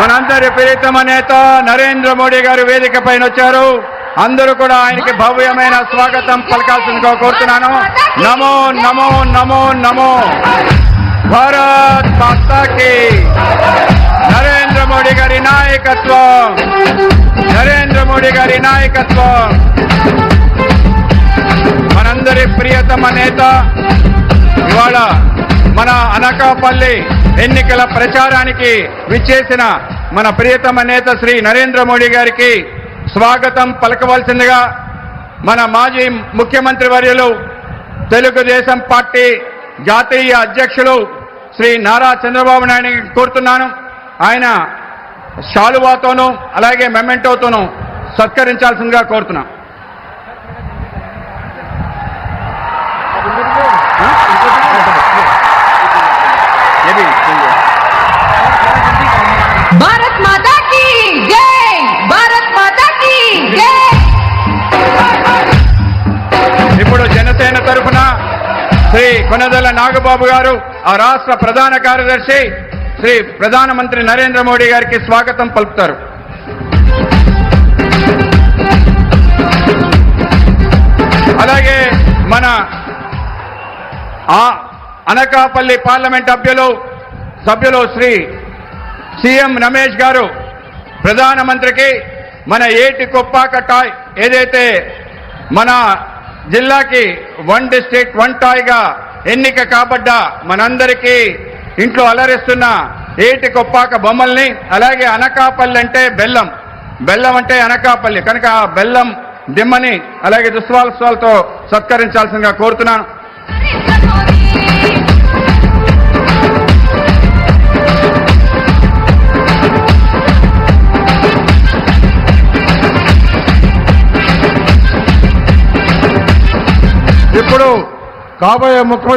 మనందరి ప్రియతమ నేత నరేంద్ర మోడీ గారు వేదిక పైన వచ్చారు. అందరూ కూడా ఆయనకి భవ్యమైన స్వాగతం పలకాల్సిందిగా కోరుతున్నాను. నమో నమో నమో నమో. భారత్ మాతాకి. నరేంద్ర మోడీ గారి నాయకత్వం. నరేంద్ర మోడీ గారి నాయకత్వం. మనందరి ప్రియతమ నేత ఇవాళ మన అనకాపల్లి ఎన్నికల ప్రచారానికి విచ్చేసిన మన ప్రియతమ నేత శ్రీ నరేంద్ర మోడీ గారికి స్వాగతం పలకవలసిందిగా మన మాజీ ముఖ్యమంత్రి వర్యులు తెలుగుదేశం పార్టీ జాతీయ అధ్యక్షులు శ్రీ నారా చంద్రబాబు నాయుడు కోరుతున్నాను. ఆయన శాలువాతోనూ అలాగే మెమెంటోతోనూ సత్కరించాల్సిందిగా కోరుతున్నాను భారత్ మాతా కీ జై! భారత్ మాతా కీ జై! ఇప్పుడు జనసేన తరఫున శ్రీ కొనదల నాగబాబు గారు ఆ రాష్ట్ర ప్రధాన కార్యదర్శి శ్రీ ప్రధానమంత్రి నరేంద్ర మోడీ గారికి స్వాగతం పలుకుతారు. అలాగే మన ఆ అనకాపల్లి పార్లమెంట్ సభ్యులు సభ్యులు శ్రీ సీఎం రమేష్ గారు ప్రధానమంత్రికి మన ఏటి కొప్పాక టాయ్ ఏదైతే మన జిల్లాకి వన్ డిస్ట్రిక్ట్ వన్ టాయ్గా ఎన్నిక కాబడ్డ మనందరికీ ఇంట్లో అలరిస్తున్న ఏటి కొప్పాక బొమ్మల్ని అలాగే అనకాపల్లి అంటే బెల్లం. బెల్లం అంటే అనకాపల్లి. కనుక ఆ బెల్లం దిమ్మని అలాగే దుస్వాలస్వాలతో సత్కరించాల్సిందిగా కోరుతున్నాను. ఇప్పుడు కాబోయే ముఖ్యమంత్రి